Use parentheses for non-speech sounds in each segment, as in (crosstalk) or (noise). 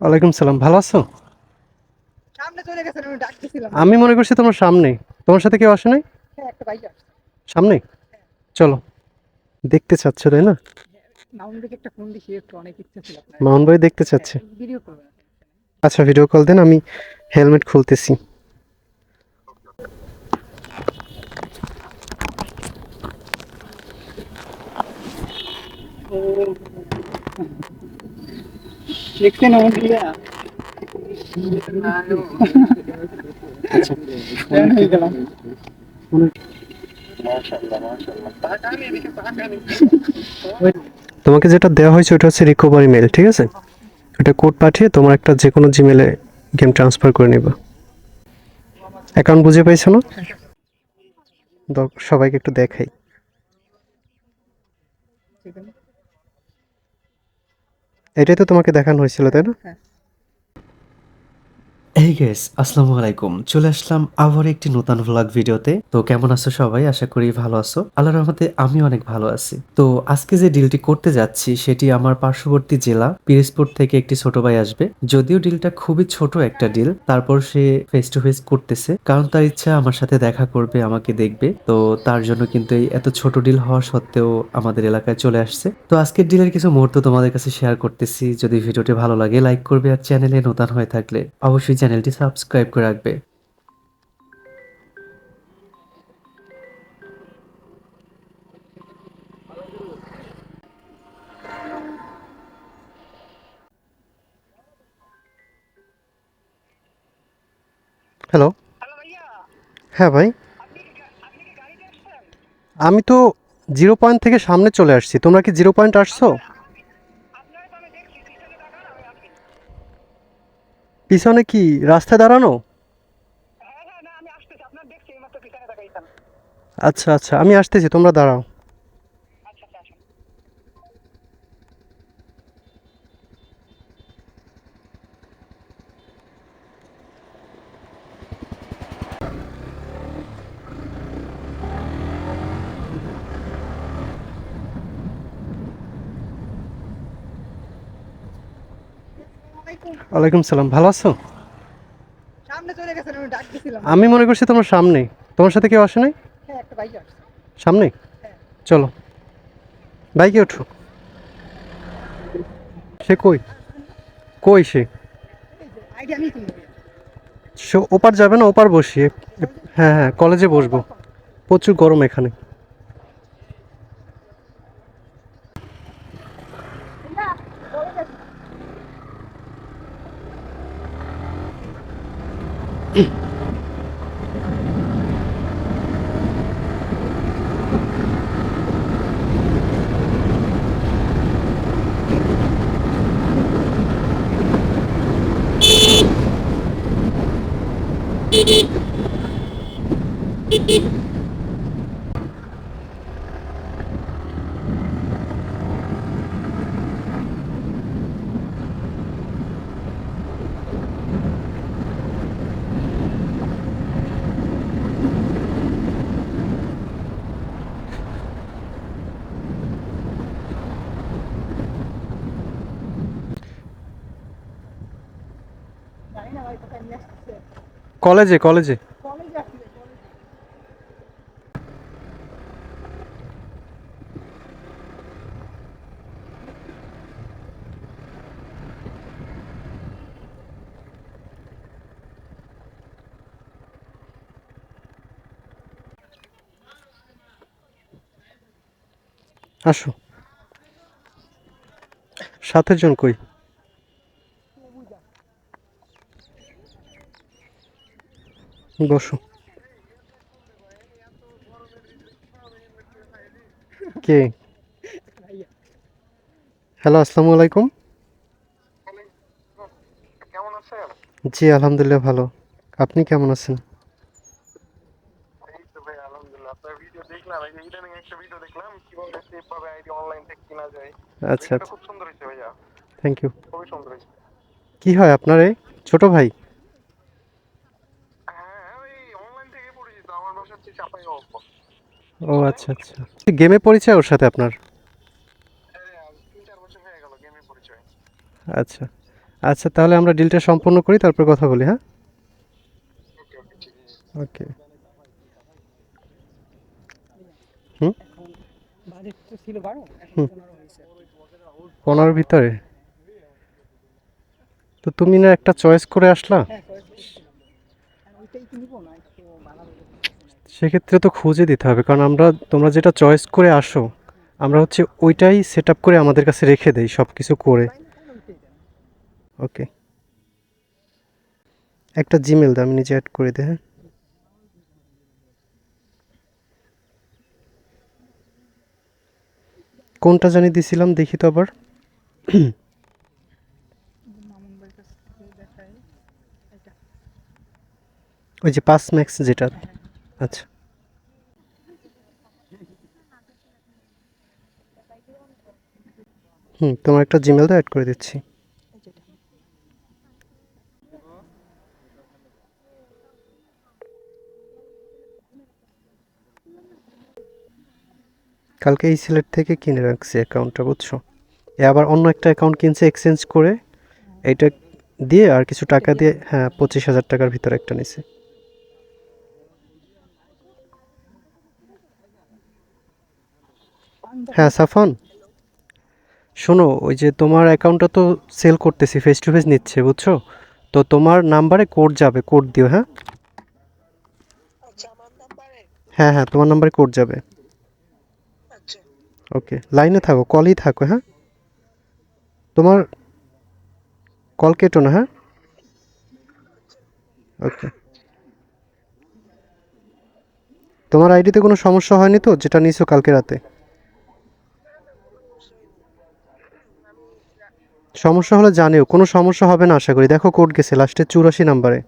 ওয়ালাইকুম সালাম ভালো আছো? আমি মনে করছি তোমার সামনে। তোমার সাথে কেউ আসে নাই? হ্যাঁ সামনে? চলো। দেখতে চাচ্ছ তাই না? মাউন্ট ভাই দেখতে চাচ্ছে। ভিডিও আচ্ছা ভিডিও কল দেন আমি হেলমেট খুলতেছি। দেখছেন হয়ে গেলাম তোমাকে যেটা দেওয়া হয়েছে, ওটা হচ্ছে রিকভারি মেল ঠিক আছে? এটা কোড পাঠিয়ে তোমার একটা যে কোনো জিমেলে গেম ট্রান্সফার করে নিবা। অ্যাকাউন্ট বুঝে পাইছো না? সবাইকে একটু দেখাই। এটাই তো তোমাকে দেখানো হয়েছিল তাই না? এই গেস আসসালামু আলাইকুম। চলে আসলাম আবার একটি নতুন ভ্লগ ভিডিওতে। তো কেমন আছো সবাই? আশা করি ভালো আছো। আল্লাহর রহমতে আমি অনেক ভালো আছি। তো আজকে যে ডিলটি করতে যাচ্ছি, সেটি আমার পার্শ্ববর্তী জেলা, পিরিজপুর থেকে একটি ছোট ভাই আসবে। যদিও ডিলটা খুবই ছোট একটা ডিল তারপর সে ফেস টু ফেস করতেছে। কারণ তার ইচ্ছা আমার সাথে দেখা করবে, আমাকে দেখবে। তো তার জন্য কিন্তু এই এত ছোট ডিল হওয়া সত্ত্বেও আমাদের এলাকায় চলে আসছে। তো আজকের ডিলের কিছু মুহূর্ত তোমাদের কাছে শেয়ার করতেছি। যদি ভিডিওটি ভালো লাগে লাইক করবে আর চ্যানেলে নতুন হয়ে থাকলে অবশ্যই চ্যানেলটি সাবস্ক্রাইব করে রাখবে। হ্যালো হ্যালো ভাইয়া। হ্যাঁ ভাই। আমি তো জিরো পয়েন্ট থেকে সামনে চলে আসছি। তোমরা কি জিরো পয়েন্ট আসছো আপনার তো আমি দেখছি পিছনে তাকান আমি আপনি পিছনে কি রাস্তায় দাঁড়ানো? হ্যাঁ হ্যাঁ আচ্ছা আচ্ছা আমি আসতেছি তোমরা দাঁড়াও। ওয়ালাইকুম সালাম ভালো আছো? আমি মনে করছি তোমার সামনে। তোমার সাথে কেউ আসে নাই? হ্যাঁ সামনে? হ্যাঁ। চলো। বাইকে ওঠো। সে কই? কই সে? সে ওপার যাবে না ওপার বসিয়ে। হ্যাঁ হ্যাঁ কলেজে বসবো। প্রচুর গরম এখানে। Beep কলেজে কলেজে। আসো। সাতের জন কই? বসো। কে? হ্যালো আসসালামু আলাইকুম। কেমন আছেন? জি আলহামদুলিল্লাহ ভালো। আপনি কেমন আছেন? তো ভাই আলহামদুলিল্লাহ। আপনার ভিডিও দেখলাম এই একটা ভিডিও দেখলাম কীভাবে সেভ ভাবে আইডি অনলাইন থেকে কেনা যায়। আচ্ছা আচ্ছা। খুব সুন্দর হয়েছে ভাইয়া। থ্যাংক ইউ সুন্দর হয়েছে। কি হয় আপনার এই? ছোট ভাই হ্যাঁ ওই অনলাইন থেকে পরিচিত আমার বাসা হচ্ছে চাপাই গল্প ও আচ্ছা আচ্ছা। গেমে পরিচয় ওর সাথে আপনার? আচ্ছা। আচ্ছা তাহলে আমরা ডিলটা সম্পূর্ণ করি, তারপর কথা বলি হ্যাঁ? ওকে। হুম? ভিতরে? তো তুমি না একটা চয়েস করে আসলা হ্যাঁ ওইটাই কিনবো না একটু বানাবো সেক্ষেত্রে তো খুঁজে দিতে হবে, কারণ আমরা, তোমরা যেটা চয়েস করে আসো, আমরা হচ্ছে ওইটাই সেট করে আমাদের কাছে রেখে দেই সব কিছু করে। ওকে একটা জিমেল আমি নিজে অ্যাড করে দিই হ্যাঁ? কোনটা জানি দিছিলাম, দেখি তো আবার। ওই যে পাস ম্যাক্স যেটা। আচ্ছা। হুম, তোমার একটা জিমেল দাও অ্যাড করে দিচ্ছি। কালকে এই সিলেট থেকে কিনে রাখছি অ্যাকাউন্টটা বুঝছ? এ আবার অন্য একটা অ্যাকাউন্ট কিনছে এক্সচেঞ্জ করে। এইটা দিয়ে আর কিছু টাকা দিয়ে হ্যাঁ পঁচিশ হাজার টাকার ভিতরে একটা নিছে। হ্যাঁ সাফন। শোনো ওই যে তোমার অ্যাকাউন্টটা তো সেল করতেছি ফেস টু ফেস নিচ্ছে বুঝছ? তো তোমার নাম্বারে কোড যাবে কোড দিও হ্যাঁ? আচ্ছা হ্যাঁ হ্যাঁ তোমার নাম্বারে কোড যাবে। আচ্ছা। ওকে লাইনে থাকো কলই থাকো হ্যাঁ? তোমার কল কেটো না হ্যাঁ? ওকে তোমার আইডিতে কোনো সমস্যা হয়নি তো যেটা নিছো কালকে রাতে? সমস্যা হলে জানিও, কোনো সমস্যা হবে না আশা করি। দেখো কোড গেছে লাস্টে চুরাশি নাম্বারে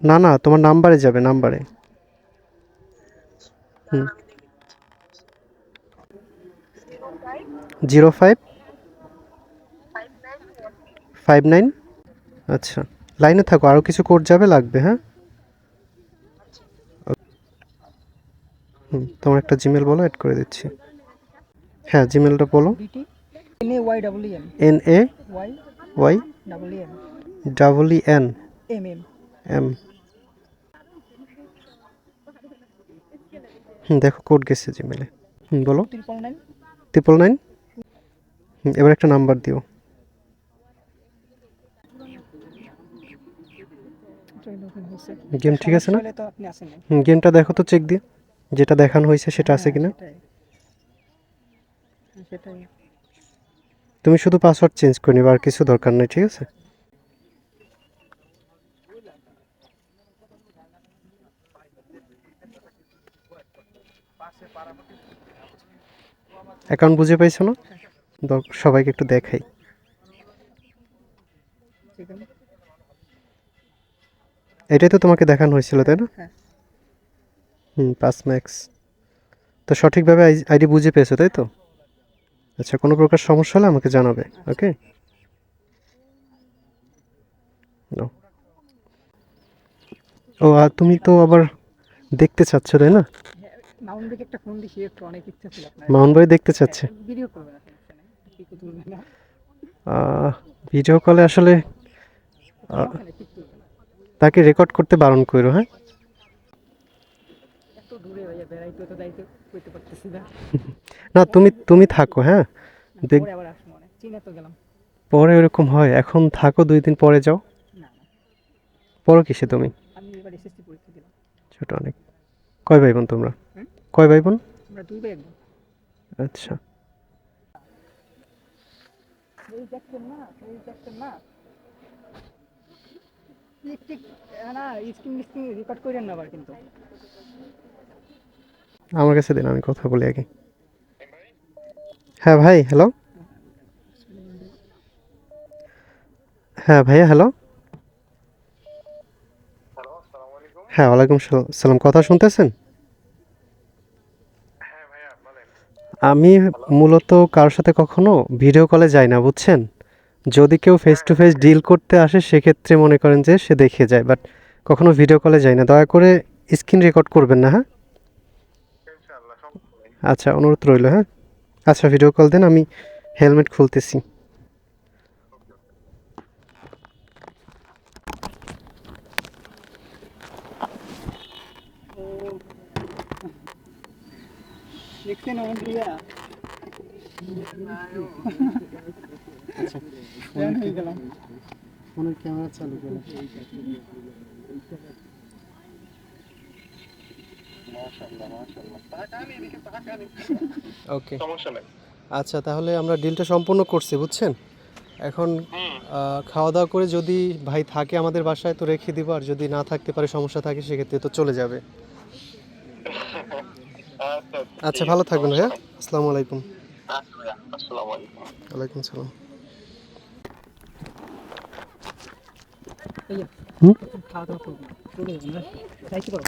না না, তোমার নাম্বারে যাবে নাম্বারে হুম। জিরো ফাইভ ফাইভ নাইন আচ্ছা লাইনে থাকো আরও কিছু কোড যাবে, লাগবে হ্যাঁ? হুম, তোমার একটা জিমেল বলো অ্যাড করে দিচ্ছি। হ্যাঁ জিমেলটা বলো। N A Y double N A Y Y double double N M M M দেখো কোড গেছে জিমেলে হুম বলো। ট্রিপল নাইন ট্রিপল নাইন এবার একটা নাম্বার দিও। গেম ঠিক আছে না? গেমটা দেখো তো চেক দিয়ে। যেটা দেখানো হয়েছে সেটা আছে কিনা? তুমি শুধু পাসওয়ার্ড চেঞ্জ করে নিবে আর কিছু দরকার নেই ঠিক আছে? অ্যাকাউন্ট বুঝে পাইছো না? সবাইকে একটু দেখাই। এটাই তো তোমাকে দেখানো হয়েছিল তাই না? হ্যাঁ। হুম পাস ম্যাক্স তো সঠিকভাবে আইডি বুঝে পেয়েছ তাই তো? আচ্ছা কোনো প্রকার সমস্যা হলে আমাকে জানাবে ওকে? ও আর তুমি তো আবার দেখতে চাচ্ছ তাই না? মাউন্ট ভাই দেখতে চাচ্ছে। ভিডিও কলে আসলে তাকে রেকর্ড করতে বারণ করো হ্যাঁ? করতে পারতেছি না। (laughs) না তুমি তুমি থাকো হ্যাঁ? দেখ পরে আবার আসব মানে চীনে তো গেলাম। পরে ওরকম হয়। এখন থাকো দুই দিন পরে যাও। না না। পরো কিসে তুমি? আমি এবার এসএসসি পরীক্ষা দিলাম। ছোট অনেক। কয় ভাই বোন তোমরা? কয় ভাই বোন? আমরা দুই ভাই একদম আচ্ছা। এই দেখছেন না এই দেখছেন না। টিক টিক না স্ক্রিন স্ক্রিন রেকর্ড করেন না আবার কিন্তু। আমার কাছে দিন, আমি কথা বলি আগে। হ্যাঁ ভাই, হ্যালো? হ্যাঁ ভাইয়া, হ্যালো? হ্যাঁ ওয়ালাইকুম সালাম, কথা শুনতেছেন? আমি মূলত কারোর সাথে কখনো ভিডিও কলে যাই না, বুঝছেন? যদি কেউ ফেস টু ফেস ডিল করতে আসে, সেক্ষেত্রে মনে করেন যে সে দেখে যায় বাট কখনো ভিডিও কলে যাই না। দয়া করে স্ক্রিন রেকর্ড করবেন না হ্যাঁ? আচ্ছা অনুরোধ রইল হ্যাঁ? আচ্ছা ভিডিও কল দেন আমি হেলমেট খুলতেছি। হয়ে গেলাম। ফোনের ক্যামেরা চালু করে। (laughs) ওকে আচ্ছা তাহলে আমরা ডিলটা সম্পূর্ণ করছি বুঝছেন? এখন খাওয়া দাওয়া করে যদি ভাই থাকে আমাদের বাসায় তো রেখে দিব আর যদি না থাকতে পারে সমস্যা থাকে সেক্ষেত্রে তো চলে যাবে। (laughs) আচ্ছা। আচ্ছা ভালো থাকবেন ভাইয়া। আসসালামু আলাইকুম। ভাইয়া, আসসালামু আলাইকুম। ওয়ালাইকুম সালাম খাওয়া দাওয়া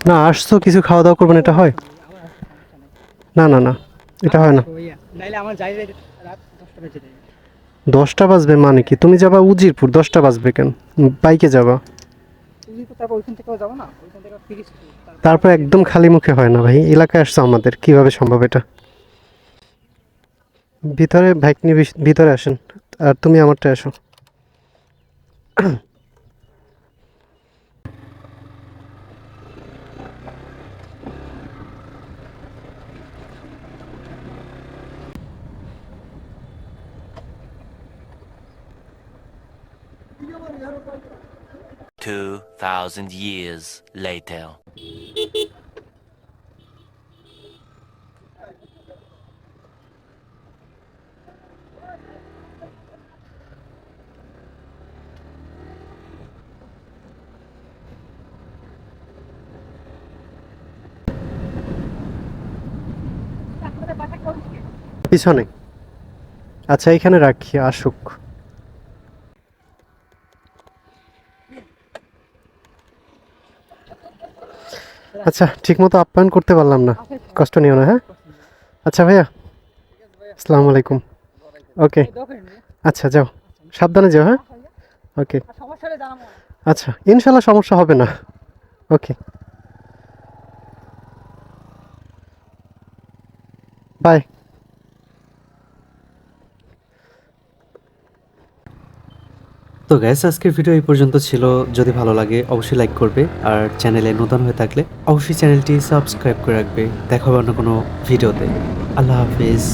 না, আসছো, কিছু খাওয়া দাওয়া করবেন এটা হয়? না না না, এটা হয় না। দশটা বাজবে মানে কি? তুমি যাবা উজিরপুর, দশটা বাজবে কেন? বাইকে যাবা? তারপর একদম খালি মুখে হয় না ভাই, এলাকায় আসছো আমাদের, কীভাবে সম্ভব এটা? ভিতরে বাইক নিয়ে ভিতরে আসেন, আর তুমি আমারটা আসো। Two thousand years later. পিছনে আচ্ছা এখানে রাখি আসুক আচ্ছা ঠিকমতো আপ্যায়ন করতে পারলাম না। কষ্ট নিও না হ্যাঁ? আচ্ছা ভাইয়া। আসসালামু আলাইকুম। ওকে। আচ্ছা যাও। সাবধানে যাও হ্যাঁ? ওকে। আচ্ছা ইনশাল্লাহ সমস্যা হবে না। ওকে। বাই। তো গ্যাস আজকের ভিডিও এই পর্যন্ত ছিল। যদি ভালো লাগে, অবশ্যই লাইক করবে। আর চ্যানেলে নতুন হয়ে থাকলে অবশ্যই চ্যানেলটি সাবস্ক্রাইব করে রাখবে। দেখা হবে অন্য কোনো ভিডিওতে আল্লাহ হাফিজ।